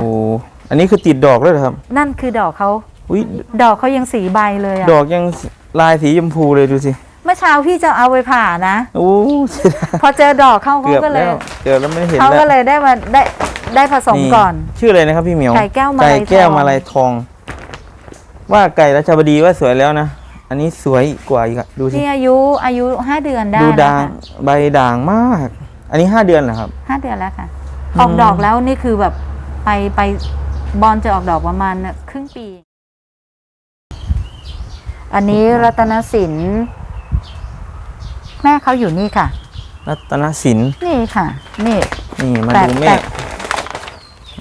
โอ้อันนี้คือติดดอกเลยเหรอครับ นั่นคือดอกเขาอุ้ยดอกเขายังสีใบเลยอะดอกยังลายสีชมพูเลยดูสิเมื่อเช้าพี่จะเอาไปผ่านะโอ้เสียดายพอเจอดอกเข้าเขาเกือบก็เลแล้ยวเกือบแล้วไม่เห็นเขาแล้วก็เลยได้มาได้ได้ผสมก่อน ชื่ออะไรนะครับพี่เหมียวไก่แก้วมาลัย ไก่แก้วทองมาลายทอง ว่าไก่ราชบดีว่าสวยแล้วนะ อันนี้สวยกว่าอีกอะดูสินี่อายุอายุห้าเดือนได้ดูแล้วด่างค่ะใบด่างมาก อันนี้ห้าเดือนเหรอครับ ห้าเดือนแล้วค่ะอืมออกดอกแล้วนี่คือแบบ ไปไปบอลจะออกดอกประมาณครึ่งปี อันนี้รัตนสินแม่เขาอยู่นี่ค่ะ รัตนสินนี่ค่ะ นี่ นี่มาแปลกดูแปลแม่ก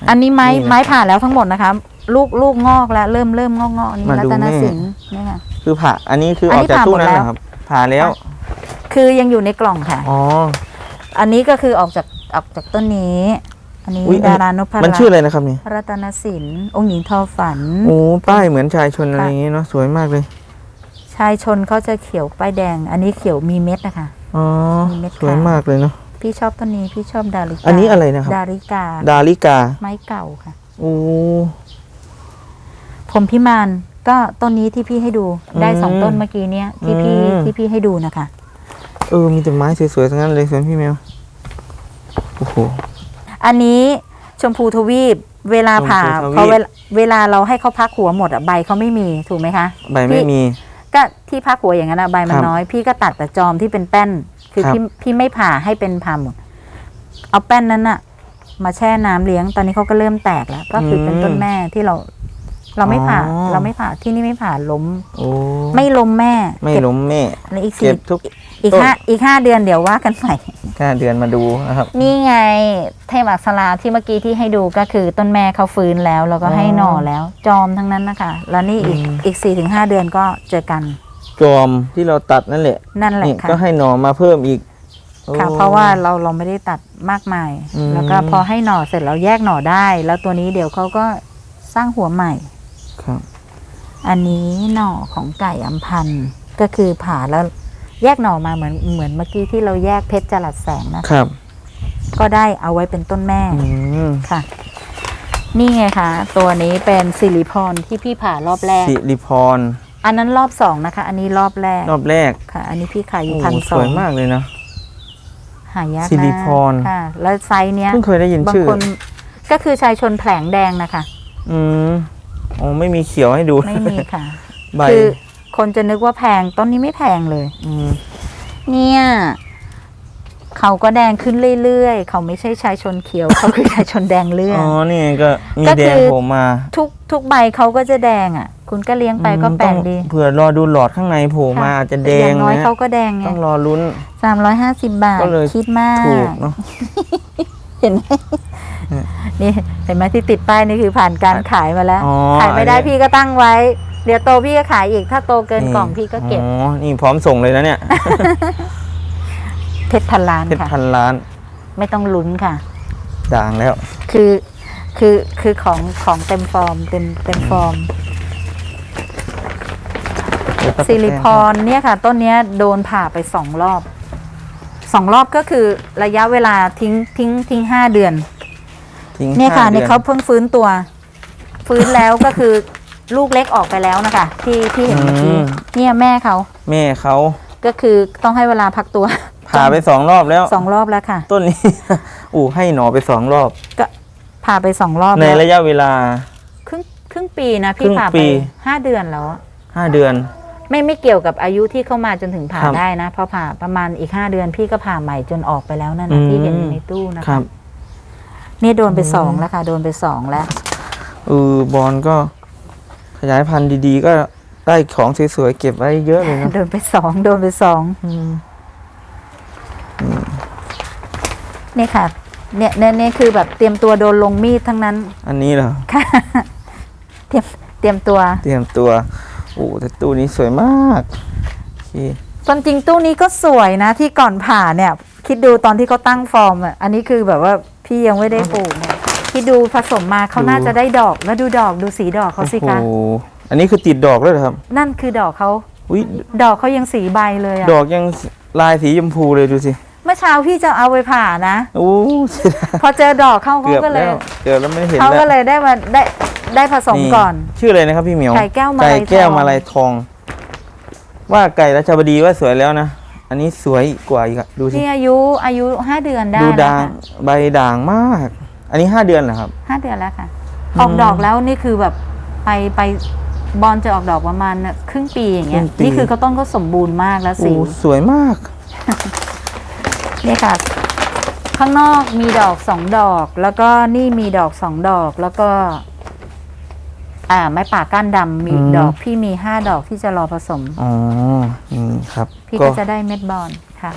อันนี้ไม้นี่นะไม้ผ่าแล้วทั้งหมดนะคะ ลูกลูกงอกแล้วเริ่มเริ่มงอกงอกอันนี้มารัดูตนแม่สินนี่ค่ะ คือผ่า อันนี้คืออัอนอนี้กจากผ่าตู้หมดนั้นแล้วนะครับ ผ่าแล้ว คือยังอยู่ในกล่องค่ะ อ๋อ อันนี้ก็คือออกจากออกจากต้นนี้ อันนี้อุ๊ยอันดารานพรัมันตชื่ออะไรนะครับนี่รัตนสินองค์หญิงทอฝัน โอ้ป้ายเหมือนชายชนอะไรอย่างงี้เนาะสวยมากเลยชายชนเขาจะเขียวป้ายแดง อันนี้เขียวมีเม็ดนะคะ อ๋อมีเม็ดสวยขาวมากเลยเนาะ พี่ชอบต้นนี้พี่ชอบดาริกาอันนี้อะไรนะครับ ดาริกา ดาลิกาไม้เก่าค่ะ โอ้ ผมพิมานก็ต้นนี้ที่พี่ให้ดูได้สองอืมต้นเมื่อกี้เนี้ยที่พี่อืม ที่พี่ให้ดูนะคะ เออมีแต่ไม้สวยๆทั้งนั้นเลยสวนพี่แมวโอ้โห อันนี้ชมพูทวีปเวลาผ่าชมพูทวีปเพราะเวลาเวลาเราให้เขาพักหัวหมดอะใบเขาไม่มีถูกไหมคะใบไม่พี่มี ก็ที่พักหัวอย่างนั้นอะใบมันครับน้อย พี่ก็ตัดแต่จอมที่เป็นแป้น คือครับ พี่พี่ไม่ผ่าให้เป็นผ่าหมด เอาแป้นนั้นอะมาแช่น้ำเลี้ยง ตอนนี้เขาก็เริ่มแตกแล้ว ก็คือเป็นต้นแม่ที่เรา เราไม่ผ่าอ๋อ เราไม่ผ่าที่นี่ไม่ผ่าล้ม โอ้ไม่ล้มแม่ไม่เก็บล้มแม่อันนี้อีกเก็สี่บทุก อีกต้น ห้าอีกห้าเดือนเดี๋ยวว่ากันใหม่แค่เดือนมาดูนะครับ นี่ไงเทพอักษราที่เมื่อกี้ที่ให้ดูก็คือต้นแม่เขาฟื้นแล้ว แล้วก็ให้อ๋อหน่อแล้ว จอมทั้งนั้นนะคะ แล้วนี่อีกอืม อีกสี่ถึงห้าเดือนก็เจอกันจอมที่เราตัดนั่นแหละนั่นแหละนี่ค่ะ ก็ให้หน่อมาเพิ่มอีกค่ะ โอ้ เพราะว่าเราเราไม่ได้ตัดมากมาย อืม แล้วก็พอให้หน่อเสร็จเราแยกหน่อได้ แล้วตัวนี้เดี๋ยวเขาก็สร้างหัวใหม่ ครับ อันนี้หน่อของไก่อัมพันธ์ก็คือผ่าแล้วแยกหน่อมาเหมือนเหมือนเมื่อกี้ที่เราแยกเพชรจรัสแสงนะ ครับ ก็ได้เอาไว้เป็นต้นแม่อืมค่ะ นี่ไงคะตัวนี้เป็นสิริพรที่พี่ผ่ารอบแรก สิริพร อันนั้นรอบสองนะคะ อันนี้รอบแรกรอบแรกค่ะ อันนี้พี่ขายอยู่โอ้พันสสอวยงมากเลยนะ หายากสิริพร มากค่ะ แล้วไซส์เนี้ยเพิ่งเคยได้ยินบางชื่อ คนก็คือชายชนแผลงแดงนะคะ อืม อ๋อไม่มีเขียวให้ดู ไม่มีค่ะ ใบคือคนจะนึกว่าแพงต้นนี้ไม่แพงเลยมเนี่ยเขาก็แดงขึ้นเรื่อยๆ เขาไม่ใช่ชายชนเขียว เขาคือชายชนแดงเลืออ๋ดอนี่ไงก็มีก็แดคืงอโผล่มาทุกทุกใบเขาก็จะแดงอะ คุณก็เลี้ยงไปก็อืมแปลกต้องดีเผื่อรอดูหลอดข้างในโผล่มาค่ะอาจจะแดองย่างน้อยนะเขาก็แดงไงต้องรอลุ้น สามร้อยห้าสิบบาท ก็เลยคิดมาก ถูกเนาะ เห็นไหม นี่เห็นไหมที่ติดป้ายนี่คือผ่านการขายมาแล้ว อ๋อขายไม่ได้อันนี้ พี่ก็ตั้งไว้ เดี๋ยวโตพี่ก็ขายอีกถ้าโตเกินกล่องพี่ก็เก็บ อ๋อ นี่พร้อมส่งเลยนะเนี่ย เพชรพันล้านเพชรค่ะ พันล้าน ไม่ต้องลุ้นค่ะ ด่างแล้ว คือคือคือของของเต็มฟอร์มเต็มเต็มฟอร์มเดี๋ยวก็สิริพรเนี่ยค่ะ ต้นเนี้ยโดนผ่าไปสองรอบสองรอบก็คือระยะเวลาทิ้งทิ้งทิ้งห้าเดือน ทิ้งเนี่ยค่ะห้นี่ดือเขาเพิ่งฟื้นตัว ฟื้นแล้วก็คือลูกเล็กออกไปแล้วนะคะ ที่ที่เห็นเมื่อกี้เนี่ยแม่เขาแม่เขาก็คือต้องให้เวลาพักตัวผ่าไปสองรอบแล้วสองรอบแล้วค่ะ ต้นนี้ อู้ให้หนอไปสองรอบ ก็ผ่าไปสองรอบในแล้วระยะเวลา ครึ่งครึ่งปีนะครึ่พี่งผ่าปี ไปห้าเดือนแล้วอะห้าเดือน ไม่ไม่เกี่ยวกับอายุที่เข้ามาจนถึงผ่าครับได้นะพอผ่าประมาณอีกห้าเดือนพี่ก็ผ่าใหม่จนออกไปแล้วนั่นอืนะมที่เห็นอยู่ในตู้นะครัคะบ นี่โดนไปสองแล้วค่ะ โดนไปสองแล้วเออบอลก็ขยายพันธุ์ดีๆ ก็ได้ของสวยๆเก็บไว้เยอะเลยนะโดนไปสองโดนไปสองอืมนี่ค่ะ เนี่ยเนี่ยเนี่ยคือแบบเตรียมตัวโดนลงมีดทั้งนั้น อันนี้เหรอค่ะเตรียมเตรียมตัว เตรียมตัวโอ้แต่ตู้นี้สวยมากโอเค ตอนจริงตู้นี้ก็สวยนะที่ก่อนผ่าเนี่ย คิดดูตอนที่เขาตั้งฟอร์มอะอันนี้คือแบบว่าพี่ยังไม่ได้ปลูกเนี่ยคิดดูผสมมาเขาน่าจะได้ดอกแล้วดูดอกดูสีดอกเขาสิคะโอ้โหอันนี้คือติดดอกเลยเหรอครับ นั่นคือดอกเขาอุ้ยดอกเขายังสีใบเลยอะดอกยังลายสีชมพูเลยดูสิเมื่อเช้าพี่จะเอาไปผ่านะ โอ้เสียดายพอเจอดอกเข้าเขาเกือบก็เลยแล้วเกือบแล้วไม่เห็นเขาแล้วก็เลยได้มาได้ได้ผสมก่อน ชื่ออะไรนะครับพี่เหมียวไก่แก้วมาลัยไก่แก้วทอง มาลายทอง ว่าไก่ราชบดีว่าสวยแล้วนะ อันนี้สวยกว่าอีกอะดูสินี่อายุอายุห้าเดือนได้ดูแล้วด่างค่ะใบด่างมาก อันนี้ห้าเดือนเหรอครับ ห้าเดือนแล้วค่ะอืมออกดอกแล้วนี่คือแบบไปไปบอลจะออกดอกประมาณครึ่งปีอย่างเงี้ยครึ่งปี นี่คือเขาต้นก็สมบูรณ์มากแล้วโอ้สีสวยมาก นี่ค่ะ ข้างนอกมีดอกสองดอก แล้วก็นี่มีดอกสองดอก แล้วก็ อ่าไม้ป่าก้านดำมีอีกอืม ดอกพี่มีห้าดอกที่จะรอผสม อ๋อนี่ครับพี่ก็จะได้เม็ดบอลค่ะ